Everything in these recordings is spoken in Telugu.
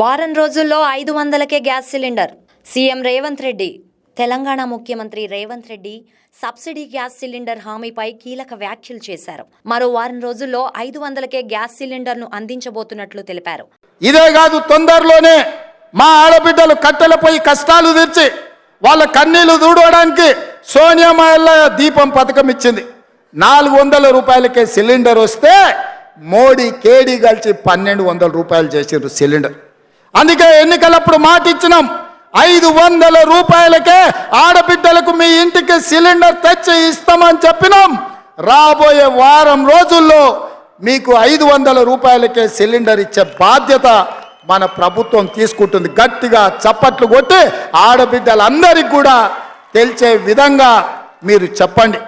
వారం రోజుల్లో ఐదు వందలకే gas cylinder. CM Revanth Reddy Telangana ముఖ్యమంత్రి Revanth Reddy subsidy gas cylinder హామీపై కీలక వ్యాఖ్యలు చేశారు. మరో వారం రోజుల్లో ఐదు వందలకే గ్యాస్ సిలిండర్ను అందించబోతున్నట్లు తెలిపారు. ఇదే కాదు తొందరలోనే మా ఆడబిడ్డలు కట్టెలపై కష్టాలు తెచ్చి వాళ్ళ కన్నీళ్ళు దూడవడానికి సోనియా మాయల్ల దీపం పథకం ఇచ్చింది. నాలుగు వందల రూపాయలకే సిలిండర్ వస్తే మోడీ కేడీ కలిసి పన్నెండు వందల రూపాయలు చేసిండ్రు సిలిండర్. అందుకే ఎన్నికలప్పుడు మాట ఇచ్చినాం ఐదు వందల రూపాయలకే ఆడబిడ్డలకు మీ ఇంటికి సిలిండర్ తెచ్చి ఇస్తామని చెప్పినాం. రాబోయే వారం రోజుల్లో మీకు ఐదు వందల రూపాయలకే సిలిండర్ ఇచ్చే బాధ్యత మన ప్రభుత్వం తీసుకుంటుంది. గట్టిగా చప్పట్లు కొట్టి ఆడబిడ్డలందరికీ కూడా తెలిసే విధంగా మీరు చెప్పండి.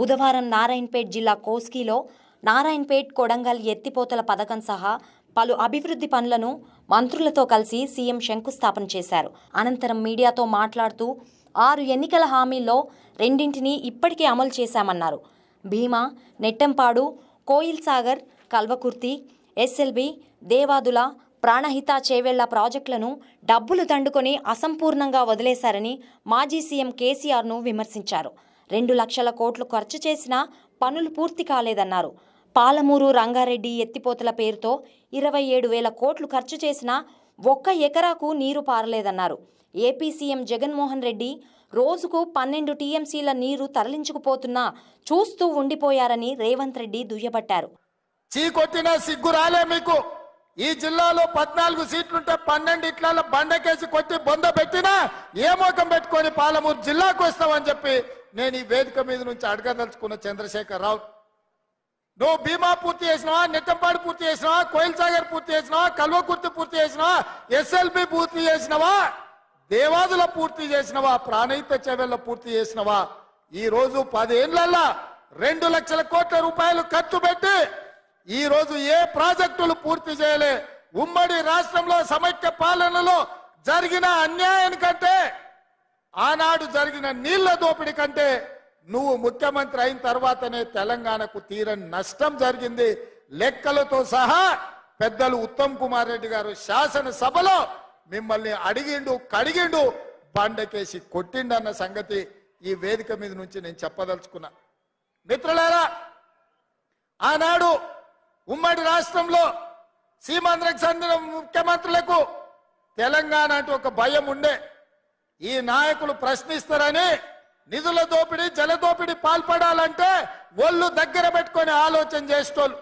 బుధవారం నారాయణపేట్ జిల్లా కోస్కిలో నారాయణపేట్ కొడంగల్ ఎత్తిపోతల పథకం సహా పలు అభివృద్ధి పనులను మంత్రులతో కలిసి సీఎం శంకుస్థాపన చేశారు. అనంతరం మీడియాతో మాట్లాడుతూ ఆరు ఎన్నికల హామీల్లో రెండింటిని ఇప్పటికే అమలు చేశామన్నారు. భీమా నెట్టంపాడు కోయిల్ సాగర్ కల్వకుర్తి ఎస్ఎల్బి దేవాదుల ప్రాణహిత చేవెళ్ళ ప్రాజెక్టులను డబ్బులు దండుకొని అసంపూర్ణంగా వదిలేశారని మాజీ సీఎం కేసీఆర్ను విమర్శించారు. రెండు లక్షల కోట్లు ఖర్చు చేసినా పనులు పూర్తి కాలేదన్నారు. పాలమూరు రంగారెడ్డి ఎత్తిపోతల పేరుతో ఇరవై ఏడు వేల కోట్లు ఖర్చు చేసినా ఒక్క ఎకరాకు నీరు పారలేదన్నారు. ఏపీ సీఎం జగన్మోహన్ రెడ్డి రోజుకు పన్నెండు టీఎంసీల నీరు తరలించుకుపోతున్నా చూస్తూ ఉండిపోయారని రేవంత్ రెడ్డి దుయ్యబట్టారు. చీకొట్టిన సిగ్గు రాలే మీకు. ఈ జిల్లాలో పద్నాలుగు సీట్లుంటే పన్నెండు ఇట్ల బండకేసి కొట్టి బొంద పెట్టినా ఏ మోకం పెట్టుకొని పాలమూరు జిల్లాకు వస్తామని చెప్పి నేను ఈ వేదిక మీద నుంచి అడగదలుచుకున్న చంద్రశేఖర్ రావు నువ్వు భీమా పూర్తి చేసినా నెట్టంపాడు పూర్తి చేసినా కోయిల్ సాగర్ పూర్తి చేసినా కల్వకుర్తి పూర్తి చేసినా ఎస్ఎల్బి పూర్తి చేసినావా? దేవాదుల పూర్తి చేసినవా? ప్రాణహిత చెవెళ్ళ పూర్తి చేసినవా? ఈ రోజు పదేళ్ళల్లా రెండు లక్షల కోట్ల రూపాయలు ఖర్చు పెట్టి ఈ రోజు ఏ ప్రాజెక్టులు పూర్తి చేయలే? ఉమ్మడి రాష్ట్రంలో సమైక్య పాలనలో జరిగిన అన్యాయానికంటే ఆనాడు జరిగిన నీళ్ళ దోపిడీ కంటే నువ్వు ముఖ్యమంత్రి అయిన తర్వాతనే తెలంగాణకు తీరని నష్టం జరిగింది. లెక్కలతో సహా పెద్దలు ఉత్తమ్ కుమార్ రెడ్డి గారు శాసనసభలో మిమ్మల్ని అడిగిండు కడిగిండు బండకేసి కొట్టిండన్న సంగతి ఈ వేదిక మీద నుంచి నేను చెప్పదలుచుకున్నా. మిత్రులారా ఆనాడు ఉమ్మడి రాష్ట్రంలో సీమాంధ్రకు చెందిన ముఖ్యమంత్రులకు తెలంగాణ అంటే ఒక భయం ఉండే. ఈ నాయకులు ప్రశ్నిస్తారని నిధుల దోపిడీ జల దోపిడీ పాల్పడాలంటే ఒళ్ళు దగ్గర పెట్టుకొని ఆలోచన చేసేటోళ్ళు.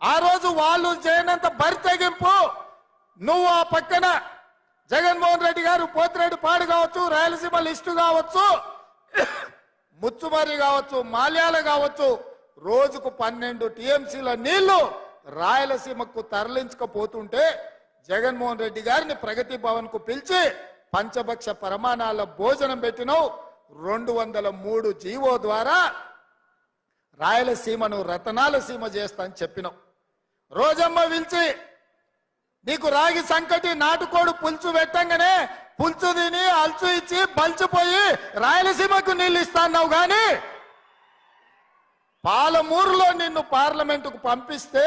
ఆ రోజు వాళ్ళు చేయనంత బరి తెగింపు నువ్వు ఆ పక్కన జగన్మోహన్ రెడ్డి గారు పోతిరెడ్డి పాడు కావచ్చు రాయలసీమ లిస్టు కావచ్చు ముచ్చుమరి కావచ్చు మాల్యాల కావచ్చు రోజుకు పన్నెండు టీఎంసీల నీళ్ళు రాయలసీమకు తరలించకపోతుంటే జగన్మోహన్ రెడ్డి గారిని ప్రగతి భవన్కు పిలిచి పంచభక్ష ప్రమాణాల భోజనం పెట్టినావు. రెండు వందల మూడు జీవో ద్వారా రాయలసీమను రతనాల సీమ చేస్తా అని చెప్పినావు రోజమ్మ పిలిచి నీకు రాగి సంకటి నాటుకోడు పులుసు పెట్టంగానే పులుసు తిని అల్చు ఇచ్చి బలిచిపోయి రాయలసీమకు నీళ్ళు ఇస్తాన్నావు గాని పాలమూరులో నిన్ను పార్లమెంటుకు పంపిస్తే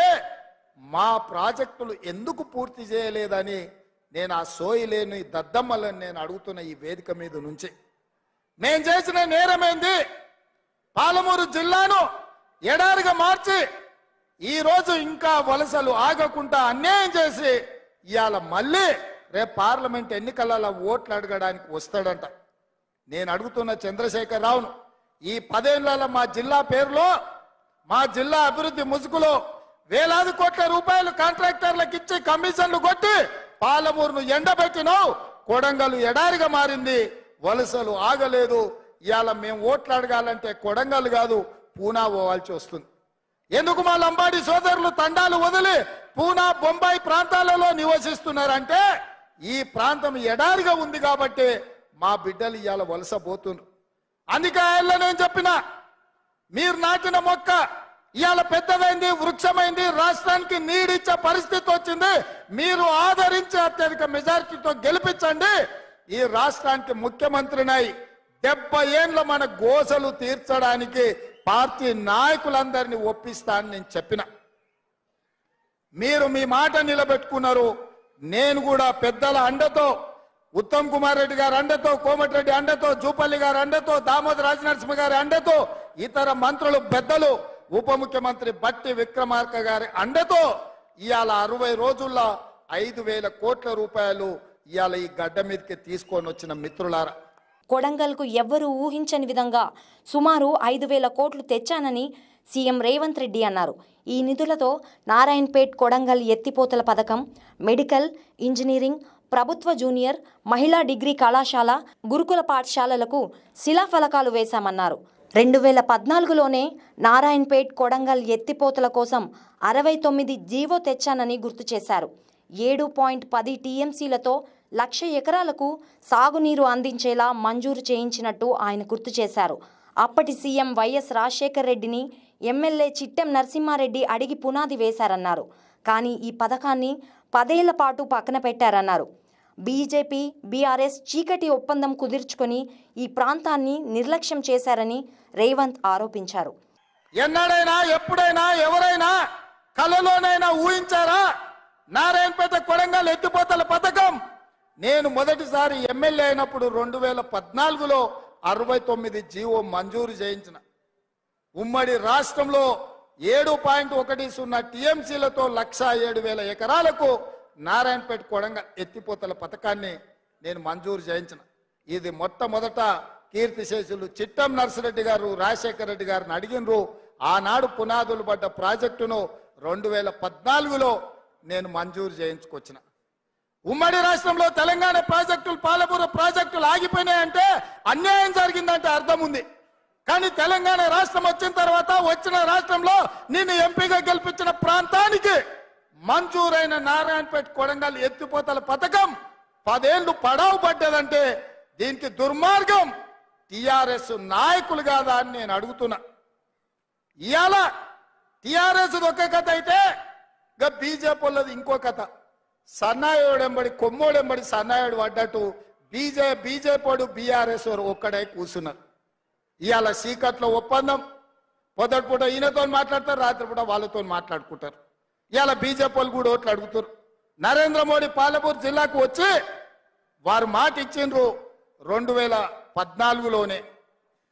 మా ప్రాజెక్టులు ఎందుకు పూర్తి చేయలేదని నేను ఆ సోయి లేని దద్దమ్మలను నేను అడుగుతున్న ఈ వేదిక మీద నుంచి. నేను చేసిన నేరమైంది? పాలమూరు జిల్లాను ఎడారిగా మార్చి ఈ రోజు ఇంకా వలసలు ఆగకుండా అన్యాయం చేసి ఇవాళ మళ్ళీ రేపు పార్లమెంట్ ఎన్నికలలో ఓట్లు అడగడానికి వస్తాడంట. నేను అడుగుతున్న చంద్రశేఖర్ రావును ఈ పదేళ్ళలో మా జిల్లా పేరులో మా జిల్లా అభివృద్ధి ముసుగులో వేలాది కోట్ల రూపాయలు కాంట్రాక్టర్లకు ఇచ్చి కమిషన్లు కొట్టి పాలమూరును ఎండబెట్టినావు కొడంగలు ఎడారిగా మారింది వలసలు ఆగలేదు. ఇవాళ మేము ఓట్లు అడగాలంటే కొడంగల్ కాదు పూనా పోవాల్సి వస్తుంది. ఎందుకు మా లంబాడి సోదరులు తండాలు వదిలి పూనా బొంబాయి ప్రాంతాలలో నివసిస్తున్నారంటే ఈ ప్రాంతం ఎడారిగా ఉంది కాబట్టి మా బిడ్డలు ఇవాళ వలస పోతున్నారు. అందుకే ఆయన నేను చెప్పిన మీరు నాటిన మొక్క ఇవాళ పెద్దదైంది వృక్షమైంది రాష్ట్రానికి నీడిచ్చే పరిస్థితి వచ్చింది. మీరు ఆదరించి అత్యధిక మెజారిటీతో గెలిపించండి. ఈ రాష్ట్రానికి ముఖ్యమంత్రినై డెబ్బై ఏండ్ల మన గోసలు తీర్చడానికి పార్టీ నాయకులందరినీ ఒప్పిస్తా అని నేను చెప్పిన. మీరు మీ మాట నిలబెట్టుకున్నారు. నేను కూడా పెద్దల అండతో ఉత్తమ్ కుమార్ రెడ్డి గారి అండతో కోమటిరెడ్డి అండతో జూపల్లి గారి అండతో దామోదర రాజనరసింహ గారి అండతో ఇతర మంత్రులు పెద్దలు ఉప ముఖ్యమంత్రి బట్టి విక్రమార్క గారి అండతో ఇవాళ అరవై రోజుల్లో ఐదు వేల కోట్ల రూపాయలు ఇవాళ ఈ గడ్డ మీదకి తీసుకొని వచ్చిన మిత్రులారా కొడంగల్కు ఎవ్వరూ ఊహించని విధంగా సుమారు ఐదు వేల కోట్లు తెచ్చానని సీఎం రేవంత్ రెడ్డి అన్నారు. ఈ నిధులతో నారాయణపేట్ కొడంగల్ ఎత్తిపోతల పథకం మెడికల్ ఇంజనీరింగ్ ప్రభుత్వ జూనియర్ మహిళా డిగ్రీ కళాశాల గురుకుల పాఠశాలలకు శిలాఫలకాలు వేశామన్నారు. రెండు వేల పద్నాలుగులోనే నారాయణపేట్ కొడంగల్ ఎత్తిపోతల కోసం అరవై తొమ్మిది జీవో తెచ్చానని గుర్తు చేశారు. ఏడు పాయింట్ పది టీఎంసీలతో లక్ష ఎకరాలకు సాగునీరు అందించేలా మంజూరు చేయించినట్టు ఆయన గుర్తు చేశారు. అప్పటి సీఎం వైఎస్ రాజశేఖర్ రెడ్డిని ఎమ్మెల్యే చిట్టెం నరసింహారెడ్డి అడిగి పునాది వేశారన్నారు. కానీ ఈ పథకాన్ని పదేళ్ళ పాటు పక్కన పెట్టారన్నారు. బీజేపీ బీఆర్ఎస్ చీకటి ఒప్పందం కుదుర్చుకొని ఈ ప్రాంతాన్ని నిర్లక్ష్యం చేశారని రేవంత్ ఆరోపించారు. ఎన్నడైనా ఎప్పుడైనా ఎవరైనా కలలోనైనా ఊహించారా? నారాయణపేట కొడంగల్ ఎత్తిపోతల పథకం. నేను మొదటిసారి ఎమ్మెల్యే అయినప్పుడు రెండు వేల పద్నాలుగులో అరవై తొమ్మిది జీవో మంజూరు చేయించిన. ఉమ్మడి రాష్ట్రంలో ఏడు పాయింట్ ఒకటి సున్నా టీఎంసీలతో లక్ష ఏడు వేల ఎకరాలకు నారాయణపేట కొడంగల్ ఎత్తిపోతల పథకాన్ని నేను మంజూరు చేయించిన. ఇది మొట్టమొదట కీర్తిశేషులు చిట్టం నర్సిరెడ్డి గారు రాజశేఖర రెడ్డి గారిని అడిగినరు. ఆనాడు పునాదులు పడ్డ ప్రాజెక్టును రెండు వేల పద్నాలుగులో నేను మంజూరు చేయించుకొచ్చిన. ఉమ్మడి రాష్ట్రంలో తెలంగాణ ప్రాజెక్టులు పాలపూర ప్రాజెక్టులు ఆగిపోయినాయంటే అన్యాయం జరిగిందంటే అర్థం ఉంది. కానీ తెలంగాణ రాష్ట్రం వచ్చిన తర్వాత వచ్చిన రాష్ట్రంలో నిన్ను ఎంపీగా గెలిపించిన ప్రాంతానికి మంజూరైన నారాయణపేట కొడంగల్ ఎత్తిపోతల పథకం పదేళ్ళు పడావు పడ్డదంటే దీనికి దుర్మార్గం టిఆర్ఎస్ నాయకులు కాదా అని నేను అడుగుతున్నా. ఇవాళ టిఆర్ఎస్ ఒక కథ అయితే ఇంకా బీజేపీ వాళ్ళది ఇంకో కథ. సన్నాయోడెంబడి కొమ్మోడెంబడి సన్నాయుడు పడ్డట్టు బీజే బీజేపీడు బీఆర్ఎస్ ఒక్కడే కూర్చున్నారు ఇవాళ సీకట్లో ఒప్పందం. పొద్దుటిపూట ఈయనతో మాట్లాడతారు రాత్రిపూట వాళ్ళతో మాట్లాడుకుంటారు. ఇవాళ బీజేపీ వాళ్ళు కూడా ఓట్లు అడుగుతారు. నరేంద్ర మోడీ పాలపూర్ జిల్లాకు వచ్చి వారు మాట ఇచ్చిండ్రు రెండు వేల పద్నాలుగులోనే.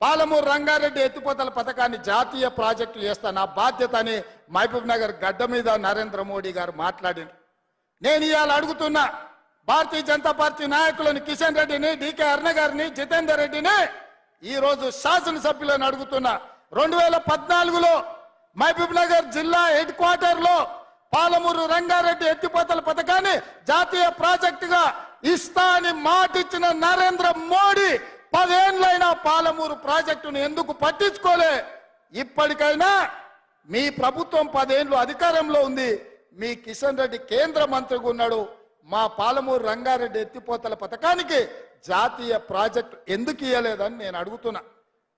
పాలమూరు రంగారెడ్డి ఎత్తిపోతల పథకాన్ని జాతీయ ప్రాజెక్టు చేస్తా నా బాధ్యత అని మహబూబ్ నగర్ గడ్డ మీద నరేంద్ర మోడీ గారు మాట్లాడారు. నేను ఇవాళ అడుగుతున్నా భారతీయ జనతా పార్టీ నాయకులను కిషన్ రెడ్డిని డికే అరుణ గారిని జితేందర్ రెడ్డిని ఈ రోజు శాసనసభ్యులను అడుగుతున్నా. రెండు వేల పద్నాలుగులో మహబూబ్ నగర్ జిల్లా హెడ్ క్వార్టర్లో పాలమూరు రంగారెడ్డి ఎత్తిపోతల పథకాన్ని జాతీయ ప్రాజెక్టుగా ఇస్తా అని మాటిచ్చిన నరేంద్ర మోడీ పదేండ్లైనా పాలమూరు ప్రాజెక్టును ఎందుకు పట్టించుకోలే? ఇప్పటికైనా మీ ప్రభుత్వం పదేండ్లు అధికారంలో ఉంది. మీ కిషన్ రెడ్డి కేంద్ర మంత్రిగా ఉన్నాడు. మా పాలమూరు రంగారెడ్డి ఎత్తిపోతల పథకానికి జాతీయ ప్రాజెక్టు ఎందుకు ఇయ్యలేదని నేను అడుగుతున్నా.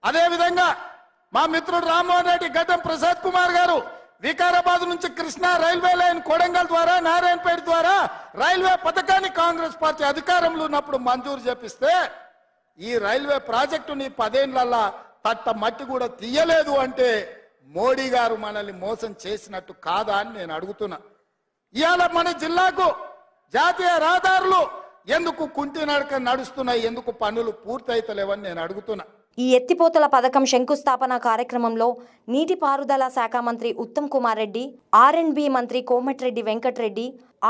అదేవిధంగా మా మిత్రుడు రామ్మోహన్ రెడ్డి గడ్డం ప్రసాద్ కుమార్ గారు వికారాబాద్ నుంచి కృష్ణా రైల్వే లైన్ కొడంగల్ ద్వారా నారాయణపేట ద్వారా రైల్వే పథకాన్ని కాంగ్రెస్ పార్టీ అధికారంలో ఉన్నప్పుడు మంజూరు చేపిస్తే ఈ రైల్వే ప్రాజెక్టుని పదేండ్లల్లా తట్ట మట్టి కూడా తీయలేదు అంటే మోడీ గారు మనల్ని మోసం చేసినట్టు కాదా అని నేను అడుగుతున్నా. ఇవాళ మన జిల్లాకు జాతీయ రహదారులు ఎందుకు కుంటి నడక నడుస్తున్నాయి ఎందుకు పనులు పూర్తయితలేవని నేను అడుగుతున్నా. ఈ ఎత్తిపోతల పథకం శంకుస్థాపన కార్యక్రమంలో నీటిపారుదల శాఖ మంత్రి Uttam Kumar Reddy R and B మంత్రి కోమటిరెడ్డి వెంకటరెడ్డి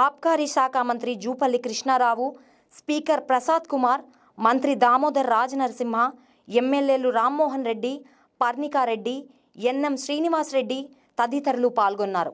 ఆబ్కారీ శాఖ మంత్రి జూపల్లి కృష్ణారావు స్పీకర్ ప్రసాద్ కుమార్ మంత్రి దామోదర్ రాజనరసింహ ఎమ్మెల్యేలు రామ్మోహన్ రెడ్డి పర్ణికారెడ్డి ఎన్ఎం శ్రీనివాస్ రెడ్డి తదితరులు పాల్గొన్నారు.